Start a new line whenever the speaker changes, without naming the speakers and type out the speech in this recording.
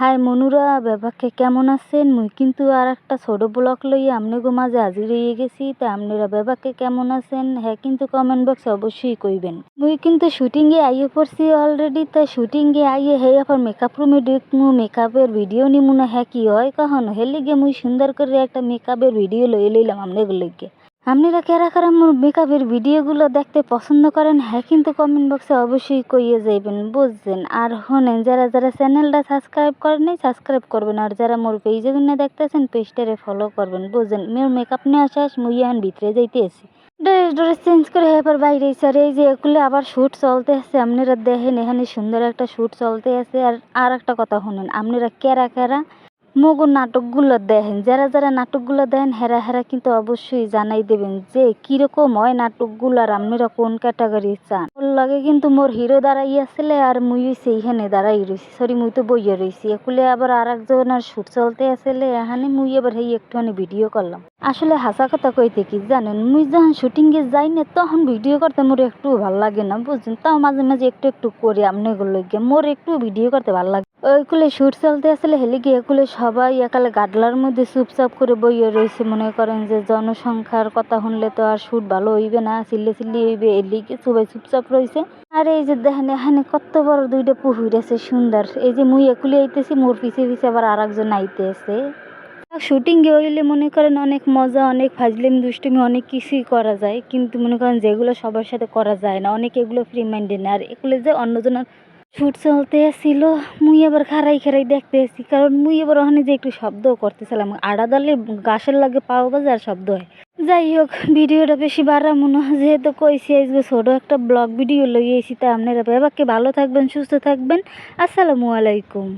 High মনুরা ব্যাপাকে কেমন আছেন? মুই কিন্তু আর একটা ছোট ব্লগ লইয়া আমনেগো মাঝে হাজির হয়ে গেছি, তা আপনারা ব্যাপাকে কেমন আছেন? হ্যাঁ কিন্তু কমেন্ট বক্সে অবশ্যই কইবেন। মুই কিন্তু শুটিংয়ে আইয়ে পড়ছি অলরেডি তাই শুটিংয়ে আইয়ে হে আবার মেকআপ রুমে ঢুকমু মেকআপের ভিডিও নিমু না হ্যাঁ কি হয় কখনো? হের লিগে মুই সুন্দর করে একটা মেকআপের ভিডিও লইয়ে লইলাম আপনাদের লিগে আপনারা কারা কারা মোর মেকআপের ভিডিওগুলো দেখতে পছন্দ করেন হ্যাঁ কিন্তু কমেন্ট বক্সে অবশ্যই কইয়ে যাইবেন, বুঝছেন? আর হনেন, যারা যারা চ্যানেলটা সাবস্ক্রাইব করেন নাই সাবস্ক্রাইব করবেন, আর যারা মোর পেজে গুনে দেখতেছেন পেজটারে ফলো করবেন, বুঝছেন? মোর মেকআপ নিয়ে শেষ মুই এখন ভিতরে যাইতে আছি। ড্রেস ড্রেস চেঞ্জ করে এবার বাইরে স্যার এই যে এগুলো আবার শ্যুট চলতে আছে, আপনারা দেখেন, এখানে সুন্দর একটা শ্যুট চলতে আছে। আর আর একটা কথা শুনেন, আপনারা কেরা কেরা মগো নাটকগুলো দেখেন, যারা যারা নাটকগুলো দেখেন, হেরা হেরা কিন্তু অবশ্যই জানাই দেবেন যে কীরকম হয় নাটকগুলো আর আপনারা কোন ক্যাটাগরি চান। ওর লাগে কিন্তু মোর হিরো দাঁড়াই আসলে আর মুই সেইখানে দাঁড়াই রয়েছি সরি মুই তো বইয়ে রয়েছি একুলে আবার আর একজনের শুট চলতে আসলে, এখানে মুই এবার হেই একটুখানি ভিডিও করলাম। আসলে হাসা কথা কইতে কি জানেন, মুই যখন শুটিংয়ে যাই না তখন ভিডিও করতে মোর একটু ভালো লাগে না, বুঝছেন? তাও মাঝে মাঝে একটু একটু করি আপনাগুলো মোর একটু ভিডিও করতে ভালো লাগে ওইগুলো শুট চলতে আসলে হেলে গিয়ে এগুলো সবাই একালে গাডলার মধ্যে চুপচাপ করে বইয়ে রয়েছে মনে করেন যে জনসংখ্যার কথা শুনলে তো আর শুট ভালো হইবে না, চিল্লে চিল্লি হইবে এর লিগে সবাই চুপচাপ রয়েছে আর এই যে দেখেন, এখানে কত বড় দুইটা পুহুর আছে, সুন্দর। এই যে মুই একুলে আইতেছি, মোর পিছে পিছে আবার আর একজন আইতে আছে শুটিংয়ে হইলে মনে করেন অনেক মজা, অনেক ফাজলিম দুষ্টুমি, অনেক কিছুই করা যায়। কিন্তু মনে করেন যেগুলো সবার সাথে করা যায় না, অনেক এগুলো ফ্রি মাইন্ডে না। আর এগুলো যে অন্যজনের শুট চলতে এসেছিল মুই আবার খারাই খারাই দেখতে এসেছি কারণ মুই এবার ওখানে যে একটু শব্দও করতেছিলাম, আড়া দালে গাছের লাগে পাও বাজার শব্দ হয়। যাই হোক, ভিডিওটা বেশি বাড়া মনে হয়, যেহেতু কইসি আজকে ছোট একটা ব্লগ ভিডিও লইয়েছি তাই আপনারা বাবাকে ভালো থাকবেন, সুস্থ থাকবেন, আসসালামু আলাইকুম।